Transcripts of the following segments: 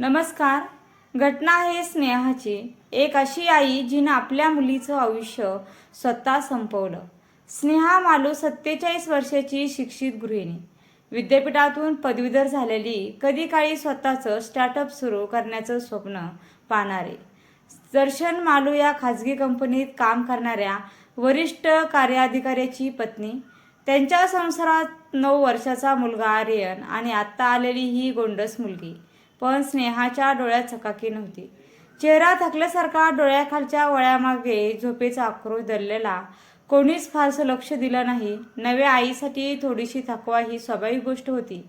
नमस्कार. घटना आहे स्नेहाची. एक अशी आई जिनं आपल्या मुलीचं आयुष्य स्वतः संपवलं. स्नेहा मालू सत्तेचाळीस वर्षाची शिक्षित गृहिणी. विद्यापीठातून पदवीधर झालेली कधी काळी स्वतःचं स्टार्टअप सुरू करण्याचं स्वप्न पाहणारे. दर्शन मालू या खाजगी कंपनीत काम करणाऱ्या वरिष्ठ कार्याधिकाऱ्याची पत्नी. त्यांच्या संसारात नऊ वर्षाचा मुलगा आर्यन आणि आत्ता आलेली ही गोंडस मुलगी. पण स्नेहाच्या डोळ्यात चकाकी नव्हती. चेहरा थकल्यासारखा डोळ्याखालच्या वळ्यामागे झोपेचा आक्रोश दललेला कोणीच फारसं लक्ष दिलं नाही. नव्या आईसाठी थोडीशी थकवा ही स्वाभाविक गोष्ट होती.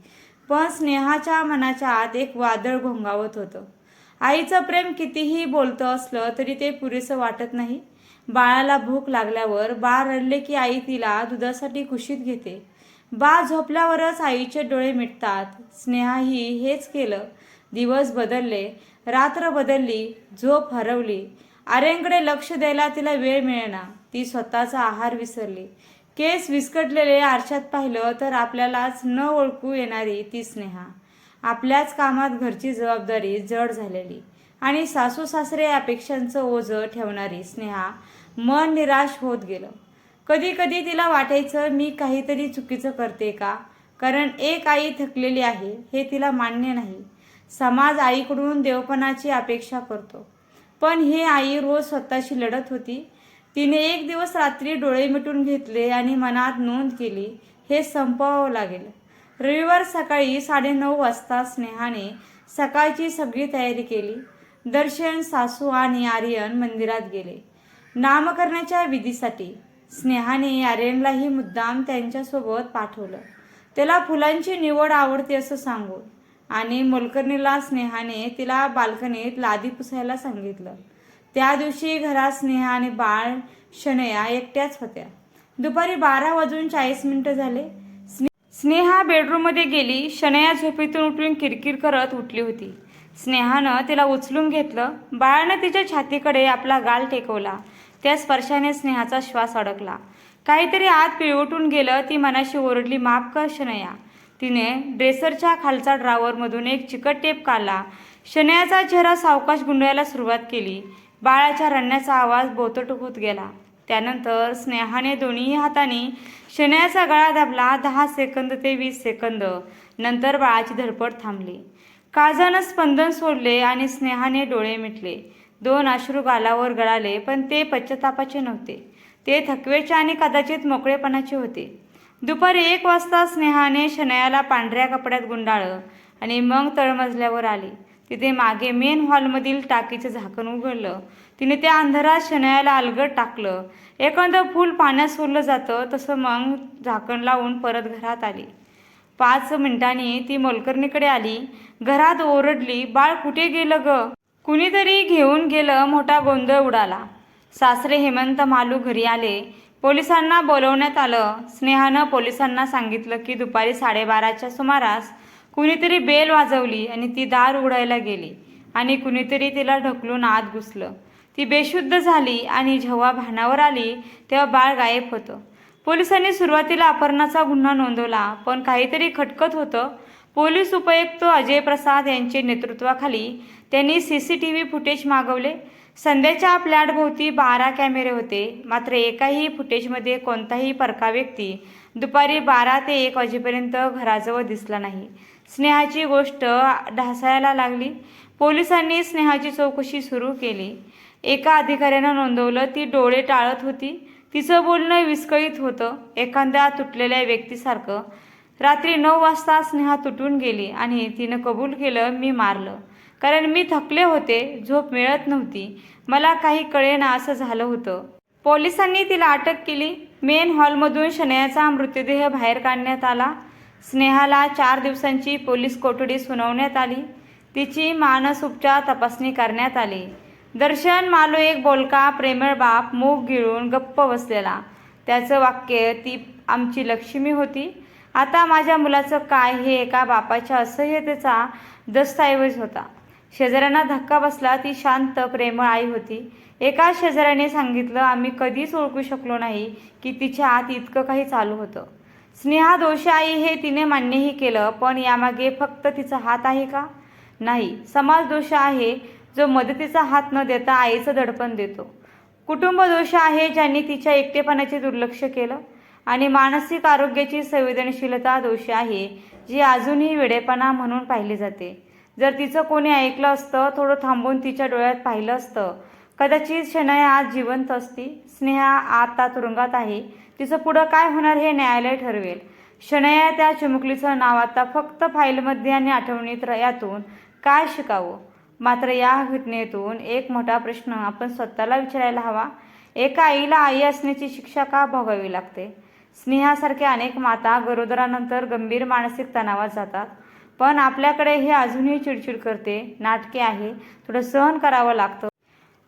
पण स्नेहाच्या मनाच्या आत एक वादळ घोंगावत होतं. आईचं प्रेम कितीही बोलतं असलं तरी ते पुरेसं वाटत नाही. बाळाला भूक लागल्यावर बाळ रडले की आई तिला दुधासाठी कुशीत घेते. बाळ झोपल्यावरच आईचे डोळे मिटतात. स्नेहाही हेच केलं. दिवस बदलले रात्र बदलली झोप हरवली. आर्यांकडे लक्ष द्यायला तिला वेळ मिळेना. ती स्वतःचा आहार विसरली. केस विस्कटलेले आरशात पाहिलं तर आपल्यालाच न ओळखू येणारी ती स्नेहा. आपल्याच कामात घरची जबाबदारी जड झालेली. आणि सासू सासरे अपेक्षांचं ओझं ठेवणारी स्नेहा मन निराश होत गेलं. कधी कधी तिला वाटायचं मी काहीतरी चुकीचं करते का? कारण एक आई थकलेली आहे हे तिला मान्य नाही. समाज आईकडून देवपणाची अपेक्षा करतो. पण ही आई रोज स्वतःशी लढत होती. तिने एक दिवस रात्री डोळे मिटून घेतले आणि मनात नोंद केली हे संपवावं लागेल. रविवार सकाळी साडेनऊ वाजता स्नेहाने सकाळची सगळी तयारी केली. दर्शन सासू आणि आर्यन मंदिरात गेले. नामकरणाच्या विधीसाठी स्नेहाने आर्यनलाही मुद्दाम त्यांच्यासोबत पाठवलं. त्याला फुलांची निवड आवडते असं सांगून आणि मोलकर्णीला स्नेहाने तिला बाल्कनीत लादी पुसायला सांगितलं. त्या दिवशी घरात स्नेहा आणि बाळ शनया एकट्याच होत्या. दुपारी बारा वाजून चाळीस मिनिटं झाले. स्ने- स्नेहा बेडरूममध्ये गेली. शनया झोपेतून उठून किरकिर करत उठली होती. स्नेहानं तिला उचलून घेतलं. बाळानं तिच्या छातीकडे आपला गाल टेकवला. त्या स्पर्शाने स्नेहाचा श्वास अडकला. काहीतरी आत पिळवटून गेलं. ती मनाशी ओरडली माफ कर शनया तिने ड्रेसरच्या खालचा ड्रावरमधून एक चिकट टेप काला शनयाचा चेहरा सावकाश गुंडायला सुरुवात केली. बाळाच्या रडण्याचा आवाज बोतट होत गेला. त्यानंतर स्नेहाने दोन्ही हाताने शनयाचा गळा दाबला दहा सेकंद ते वीस सेकंद. नंतर बाळाची धडपड थांबली. काळजानं स्पंदन सोडले आणि स्नेहाने डोळे मिटले. दोन अश्रू गालावर गळाले पण ते पश्चातापाचे नव्हते. ते थकवेचे आणि कदाचित मोकळेपणाचे होते. दुपारी एक वाजता स्नेहाने शनयाला पांढऱ्या कपड्यात गुंडाळलं आणि मग तळमजल्यावर आली. तिथे मागे मेन हॉलमधील टाकीचं झाकण उघडलं. तिने त्या अंधारात शनयाला अलगट टाकलं. एखादं फूल पाण्यात सोडलं जातं तसं मग झाकण लावून परत घरात आली. पाच मिनिटांनी ती मोलकरणीकडे आली. घरात ओरडली बाळ कुठे गेलं ग? कुणीतरी घेऊन गेलं मोठा गोंधळ उडाला. सासरे हेमंत मालू घरी आले. पोलिसांना बोलवण्यात आलं. स्नेहानं पोलिसांना सांगितलं की दुपारी साडेबाराच्या सुमारास कुणीतरी बेल वाजवली आणि ती दार उघडायला गेली आणि कुणीतरी तिला ढकलून आत घुसलं. ती बेशुद्ध झाली आणि जेव्हा भानावर आली तेव्हा बाळ गायब होतं. पोलिसांनी सुरुवातीला अपहरणाचा गुन्हा नोंदवला पण काहीतरी खटकत होतं. पोलीस उपायुक्त अजय प्रसाद यांचे नेतृत्वाखाली त्यांनी C C T V footage मागवले. संध्याच्या फ्लॅटभोवती बारा कॅमेरे होते. मात्र एकाही फुटेजमध्ये कोणताही परका व्यक्ती दुपारी बारा ते एक वाजेपर्यंत घराजवळ दिसला नाही. स्नेहाची गोष्ट ढासायला लागली. पोलिसांनी स्नेहाची चौकशी सुरू केली. एका अधिकाऱ्यानं नोंदवलं ती डोळे टाळत होती. तिचं बोलणं विस्कळीत होतं. एखाद्या तुटलेल्या व्यक्तीसारखं. रात्री नऊ वाजता स्नेहा तुटून गेली आणि तिनं कबूल केलं मी मारलं. कारण मी थकले होते झोप मिळत नव्हती. मला काही कळेना असं झालं होतं. पोलिसांनी तिला अटक केली. मेन हॉलमधून शनयाचा मृतदेह बाहेर काढण्यात आला. स्नेहाला चार दिवसांची पोलीस कोठडी सुनावण्यात आली. तिची मानस उपचार तपासणी करण्यात आली. दर्शन मालो एक बोलका प्रेमळ बाप मूग गिळून गप्प बसलेला. त्याचं वाक्य ती आमची लक्ष्मी होती. आता माझ्या मुलाचं काय हे एका बापाच्या असह्यतेचा दस्तऐवज होता. शेजाऱ्यांना धक्का बसला ती शांत प्रेमळ आई होती. एका शेजाऱ्याने सांगितलं आम्ही कधीच ओळखू शकलो नाही की तिच्या आत इतकं काही चालू होतं. स्नेहा दोषी आई हे तिने मान्यही केलं पण यामागे फक्त तिचा हात आहे का? नाही. समाज दोष आहे जो मदतीचा हात न देता आईचं दडपण देतो. कुटुंब दोष आहे ज्यांनी तिच्या एकटेपणाचे दुर्लक्ष केलं. आणि मानसिक आरोग्याची संवेदनशीलता दोष आहे जी अजूनही वेडेपणा म्हणून पाहिली जाते. जर तिचं कोणी ऐकलं असतं थोडं थांबून तिच्या डोळ्यात पाहिलं असतं. कदाचित शनाया आज जिवंत असती. स्नेहा आता तुरुंगात आहे. तिचं पुढं काय होणार हे न्यायालय ठरवेल. शनया त्या चिमुकलीचं नाव आता फक्त फाईलमध्ये आणि आठवणीत यातून काय शिकावं? मात्र या घटनेतून एक मोठा प्रश्न आपण स्वतःला विचारायला हवा. एका आईला आई असण्याची शिक्षा का भोगावी लागते? स्नेहासारख्या अनेक माता गरोदरानंतर गंभीर मानसिक तणावात जातात. पण आपल्याकडे हे अजूनही चिडचिड करते नाटके आहे थोडं सहन करावं लागतं.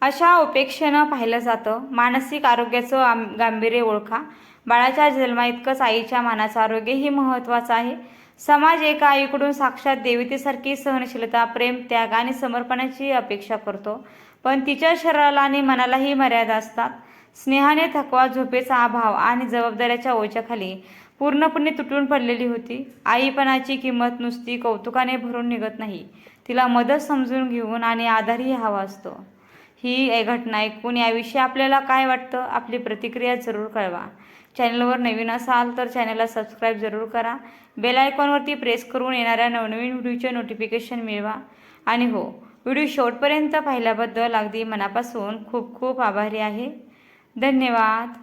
अशा उपेक्षेनं पाहिलं जातं मानसिक आरोग्याचं आम गांभीर्य ओळखा. बाळाच्या जन्माइतकंच आईच्या मानाचं आरोग्यही महत्त्वाचं आहे. समाज एका आईकडून साक्षात देवतेसारखी सहनशीलता प्रेम त्याग आणि समर्पणाची अपेक्षा करतो. पण तिच्या शरीराला आणि मनालाही मर्यादा असतात. स्नेहाने थकवा झोपेचा अभाव आणि जबाबदाऱ्याच्या ओझ्याखाली पूर्णपणे तुटून पडलेली होती. आईपणाची किंमत नुसती कौतुकाने भरून निघत नाही. तिला मदत समजून घेऊन आणि आधारही हवा असतो. ही घटना ऐकून याविषयी आपल्याला काय वाटतं आपली प्रतिक्रिया जरूर कळवा. चॅनलवर नवीन असाल तर चॅनलला सबस्क्राईब जरूर करा. बेल आयकॉनवरती प्रेस करून येणाऱ्या नवनवीन व्हिडिओचे नोटिफिकेशन मिळवा. आणि हो व्हिडिओ शेवटपर्यंत पाहिल्याबद्दल अगदी मनापासून खूप खूप आभारी आहे. धन्यवाद.